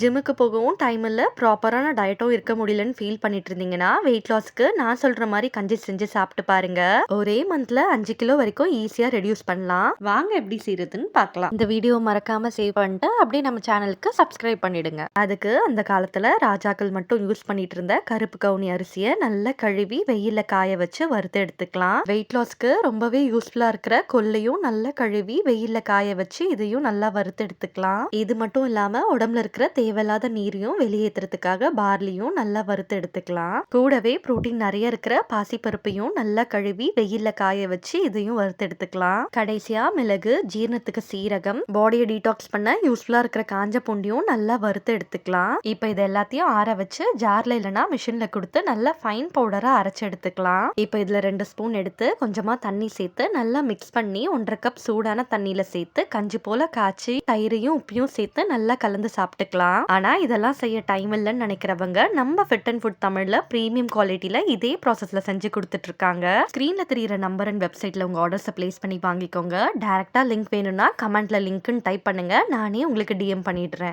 ஜிம்முக்கு போகவும் டைம் இல்ல, ப்ராப்பரான டயட்டும் இருக்க முடியலன்னு ஃபீல் பண்ணிட்டு இருந்தீங்கன்னா, வெயிட் லாஸ்க்கு நான் சொல்ற மாரி கஞ்சி செஞ்சு சாப்பிட்டு பாருங்க. ஒரே மந்த்ல 5 கிலோ வரைக்கும் ஈஸியா ரெடியூஸ் பண்ணலாம். வாங்க எப்படி செய்றதுன்னு பார்க்கலாம். இந்த வீடியோ மறக்காம சேவ் பண்ணிட்டு, அப்படியே நம்ம சேனலுக்கு சப்ஸ்கிரைப் பண்ணிடுங்க. அதுக்கு அந்த காலத்துல ராஜாக்கள் மட்டும் யூஸ் பண்ணிட்டு இருந்த கருப்பு கவுனி அரிசிய நல்லா கழுவி வெயில்ல காய வச்சு வறுத்து எடுத்துக்கலாம். வெயிட் லாஸ்க்கு ரொம்பவே யூஸ்ஃபுல்லா இருக்கிற கொள்ளையும் நல்லா கழுவி வெயில்ல காய வச்சு இதையும் நல்லா வறுத்து எடுத்துக்கலாம். இது மட்டும் இல்லாம உடம்புல இருக்கிற தேவையில்லாத நீரையும் வெளியேற்றுறதுக்காக பார்லியும் நல்லா வறுத்து எடுத்துக்கலாம். கூடவே புரோட்டீன் நிறைய இருக்கிற பாசிப்பருப்பையும் நல்லா கழுவி வெயில்ல காய வச்சு இதையும் வறுத்து எடுத்துக்கலாம். கடைசியா மிளகு, ஜீரணத்துக்கு சீரகம், பாடியை டீடாக்ஸ் பண்ண யூஸ்ஃபுல்லா இருக்கிற காஞ்ச பூண்டியும் நல்லா வறுத்து எடுத்துக்கலாம். இப்போ இது எல்லாத்தையும் ஆற வச்சு ஜார்ல இல்லனா மிஷின்ல கொடுத்து நல்லா ஃபைன் பவுடரா அரைச்சு எடுத்துக்கலாம். இப்போ இதுல ரெண்டு ஸ்பூன் எடுத்து கொஞ்சமா தண்ணி சேர்த்து நல்லா மிக்ஸ் பண்ணி ஒன்றரை கப் சூடான தண்ணியில சேர்த்து கஞ்சி போல காய்ச்சி தயிரையும் உப்பையும் சேர்த்து நல்லா கலந்து சாப்பிட்டுக்கலாம். ஆனா இதெல்லாம் செய்ய டைம் இல்லைன்னு நினைக்கிறவங்க நம்ம ஃபிட் அண்ட் ஃபுட் தமிழ்ல பிரீமியம் குவாலிட்டியில இதே ப்ராசஸ்ல செஞ்சு கொடுத்துட்டு இருக்காங்க. ஸ்கிரீன்ல தெரியிற நம்பர் அண்ட் வெப்சைட்ல உங்க ஆர்டர்ஸை பிளேஸ் பண்ணி வாங்கிக்கோங்க. டைரக்டா லிங்க் வேணும்னா கமெண்ட்ல லிங்க்னு டைப் பண்ணுங்க. நானே உங்களுக்கு டிஎம் பண்ணிடுறேன்.